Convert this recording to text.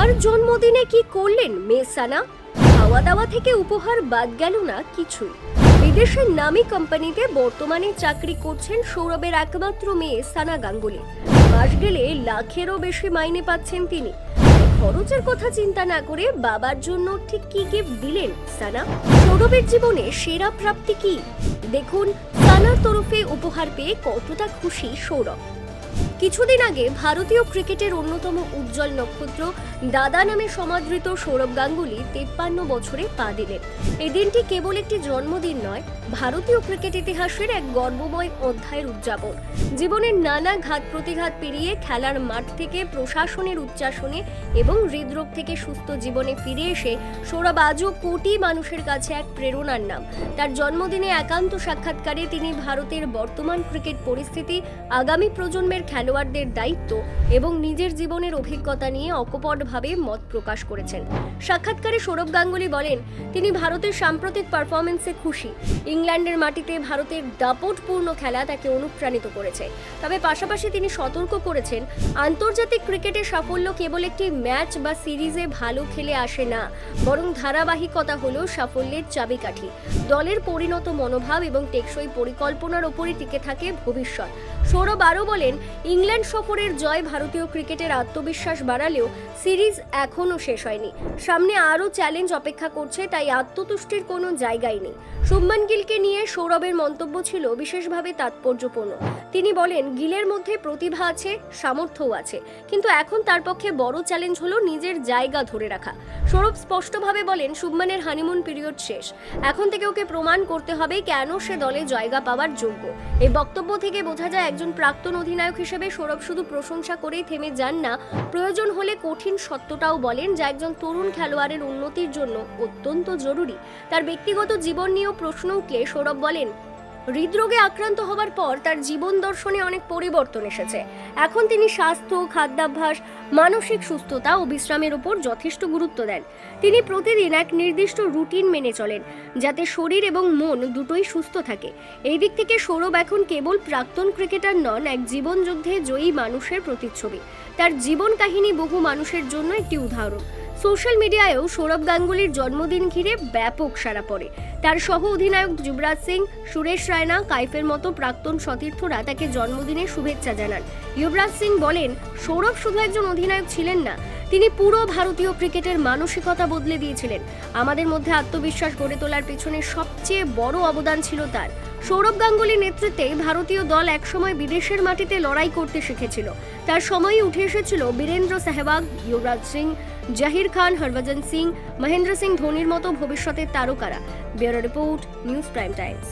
বাবার জন্মদিনে কি করলেন মেয়ে সানা? খাওয়া দাওয়া থেকে উপহার বাদ গেল না কিছুই। বিদেশের নামী কোম্পানিতে বর্তমানে চাকরি করছেন সৌরভের একমাত্র মেয়ে সানা গাঙ্গুলি। মাস গেলে লাখেরও বেশি মাইনে পাচ্ছেন তিনি। খরচের কথা চিন্তা না করে বাবার জন্য ঠিক কি গিফট দিলেন সানা? সৌরভের জীবনে সেরা প্রাপ্তি কি? দেখুন, সানার তরফে উপহার পেয়ে কতটা খুশি সৌরভ। কিছুদিন আগে ভারতীয় ক্রিকেটের অন্যতম উজ্জ্বল নক্ষত্র দাদা নামে সমাদৃত সৌরভ গাঙ্গুলি তেপ্পান্ন বছরে পা দিলেন। এই দিনটি কেবল একটি জন্মদিন নয়, ভারতীয় ক্রিকেট ইতিহাসের এক গর্বময় অধ্যায়ের উদযাপন। জীবনের নানা ঘাত প্রতিঘাত পেরিয়ে খেলার মাঠ থেকে প্রশাসনের উচ্চাসনে এবং হৃদরোগ থেকে সুস্থ জীবনে ফিরে এসে সৌরভ আজও কোটি মানুষের কাছে এক প্রেরণার নাম। তার জন্মদিনে একান্ত সাক্ষাৎকারে তিনি ভারতের বর্তমান ক্রিকেট পরিস্থিতি, আগামী প্রজন্মের খেলোয়াড়দের দায়িত্ব এবং নিজের জীবনের অভিজ্ঞতা নিয়ে অকপটভাবে মত প্রকাশ করেছেন। সাক্ষাৎকারে সৌরভ গাঙ্গুলি বলেন, তিনি ভারতের সাম্প্রতিক পারফরমেন্সে খুশি। ইংল্যান্ডের মাটিতে ভারতের দাপটপূর্ণ খেলা তাকে অনুপ্রাণিত করেছে। তবে পাশাপাশি তিনি সতর্ক করেছেন, আন্তর্জাতিক ক্রিকেটে সাফল্য কেবল একটি ম্যাচ বা সিরিজে ভালো খেলে আসে না, বরং ধারাবাহিকতা হলো সাফল্যের চাবিকাঠি। দলের পরিণত মনোভাব এবং টেকসই পরিকল্পনার ওপরই টিকে থাকে ভবিষ্যৎ। সৌরভ আরও বলেন ইংল্যান্ড সফরের জয় ভারতীয় ক্রিকেটের আত্মবিশ্বাস বাড়ালেও সিরিজ এখনও শেষ হয়নি। সামনে আরও চ্যালেঞ্জ অপেক্ষা করছে, তাই আত্মতুষ্টির কোনো জায়গাই নেই। শুভমান গিলকে নিয়ে সৌরভের মন্তব্য ছিল বিশেষভাবে তাৎপর্যপূর্ণ। তিনি বলেন, গিলের মধ্যে প্রতিভা আছে, সামর্থ্যও আছে, কিন্তু এখন তার পক্ষে বড় চ্যালেঞ্জ হলো নিজের জায়গা ধরে রাখা। সৌরভ স্পষ্টভাবে বলেন, শুভমানের হানিমুন পিরিয়ড শেষ। এখন থেকে ওকে প্রমাণ করতে হবে কেন সে দলে জায়গা পাওয়ার যোগ্য। এই বক্তব্য থেকে বোঝা যায়, একজন প্রাক্তন অধিনায়ক হিসেবে সৌরভ শুধু প্রশংসা করেই থেমে যান না, প্রয়োজন হলে কঠিন সত্যটাও বলেন যা একজন তরুণ খেলোয়াড়ের উন্নতির জন্য অত্যন্ত জরুরি। তার ব্যক্তিগত জীবন নিয়েও প্রশ্ন উঠলে সৌরভ বলেন হৃদরোগে আক্রান্ত হবার পর তার জীবন দর্শনে অনেক পরিবর্তন এসেছে। এখন তিনি স্বাস্থ্য, খাদ্যাভ্যাস, মানসিক সুস্থতা ও বিশ্রামের উপর যথেষ্ট গুরুত্ব দেন। তিনি প্রতিদিন এক নির্দিষ্ট রুটিন মেনে চলেন, যাতে শরীর এবং মন দুটোই সুস্থ থাকে। এই দিক থেকে সৌরভ এখন কেবল প্রাক্তন ক্রিকেটার নন, এক জীবন যুদ্ধে জয়ী মানুষের প্রতিচ্ছবি। তার জীবন কাহিনী বহু মানুষের জন্য একটি উদাহরণ। সোশ্যাল মিডিয়ায়ও সৌরভ গাঙ্গুলির জন্মদিন ঘিরে ব্যাপক সারা পড়ে। তার সহ অধিনায়ক যুবরাজ সিং, সুরেশ রায়না, কাইফের মতো প্রাক্তন সতীর্থরা তাকে জন্মদিনের শুভেচ্ছা জানান। যুবরাজ সিং বলেন, সৌরভ শুধু একজন অধিনায়ক ছিলেন না, তিনি পুরো ভারতীয় ক্রিকেটের মানসিকতা বদলে দিয়েছিলেন। আমাদের মধ্যে আত্মবিশ্বাস গড়ে তোলার পেছনে সবচেয়ে বড় অবদান ছিল তার। সৌরভ গাঙ্গুলির নেতৃত্বে ভারতীয় দল একসময় বিদেশের মাটিতে লড়াই করতে শিখেছিল। তার সময়ই উঠে এসেছিল বীরেন্দ্র সেহবাগ যুবরাজ সিং, জাহির খান, হরভজন সিং, মহেন্দ্র সিং ধোনির মতো ভবিষ্যতের তারকারা। Bureau report, News Prime Times.